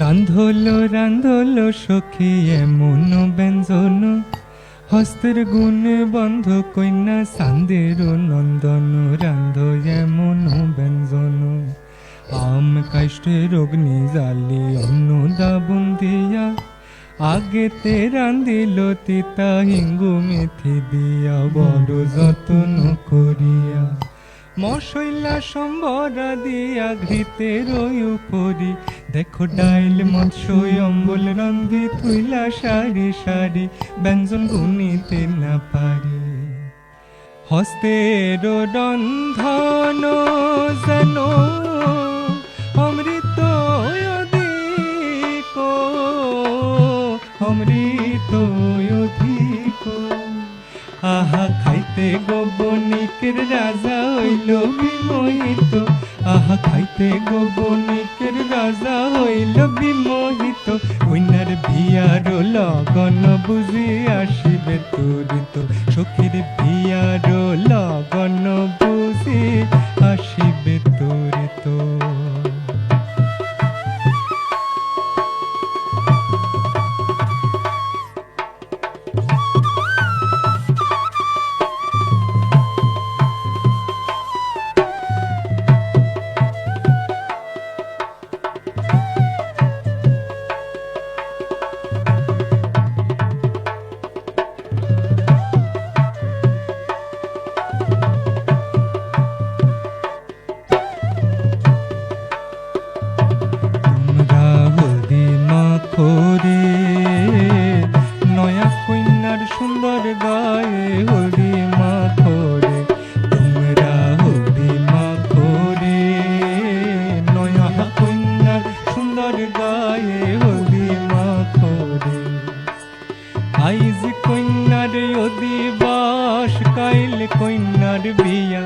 রান্ধলো রান্ধলো সখী এমন ব্যঞ্জন। হস্তের গুণে বন্ধ, কন্যা সান্দের নন্দন, রান্ধ এমন ব্যঞ্জন। আম কাষ্টের অগ্নি জালি অন্ন দাবন দিয়া। আগেতে রান্দিল তিতা হিঙ্গু মেথি দিয়া, বড় যত্ন করিয়া মশলা সম্বরা দিয়া ঘৃতের উপরি। দেখো ডাইল, মৎস্য, অম্বল, রন্ধি থুইলা সারি সারি, ব্যঞ্জন গুনিতে না পারি। হস্তের রন্ধন যেন অমৃত অধিক অমৃত অধিক। আহা, খাইতে গোবনিকের রাজা হইল বিমোহিত। আহা, খাইতে গোবনিকের রাজা হইল বিমোহিত। উইনার ভিয়ার লগন বুঝি আসিবে তুরিত। সখীর ভিয়ার লগন বুঝি আসিবে তুরিত। সুন্দর গায়ে হলদি মাখরে আইজ কন্যার অধিবাস কাইল কন্যার বিয়া।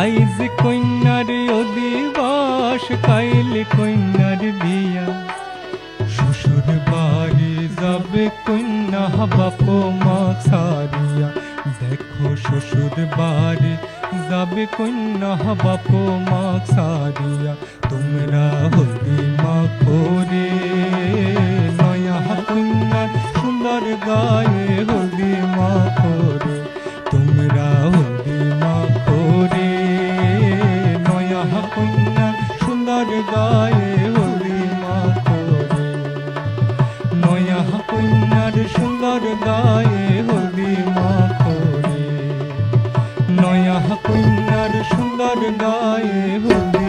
আইজ কন্যার অধিবাস কাইল কন্যার বিয়া। শ্বশুর বাড়ি যাবে কন্যা বাপ মা সারিয়া দেখো শ্বশুর বাড়ি যাবে কন্যা বাপ মা সারিয়া তোমরা হলদি নয়া সুন্দর গায়ে হলি মা করে নয়া কন্যার সুন্দর গায়ে হলি মা করে নয়া কন্যার সুন্দর গায়ে হলদি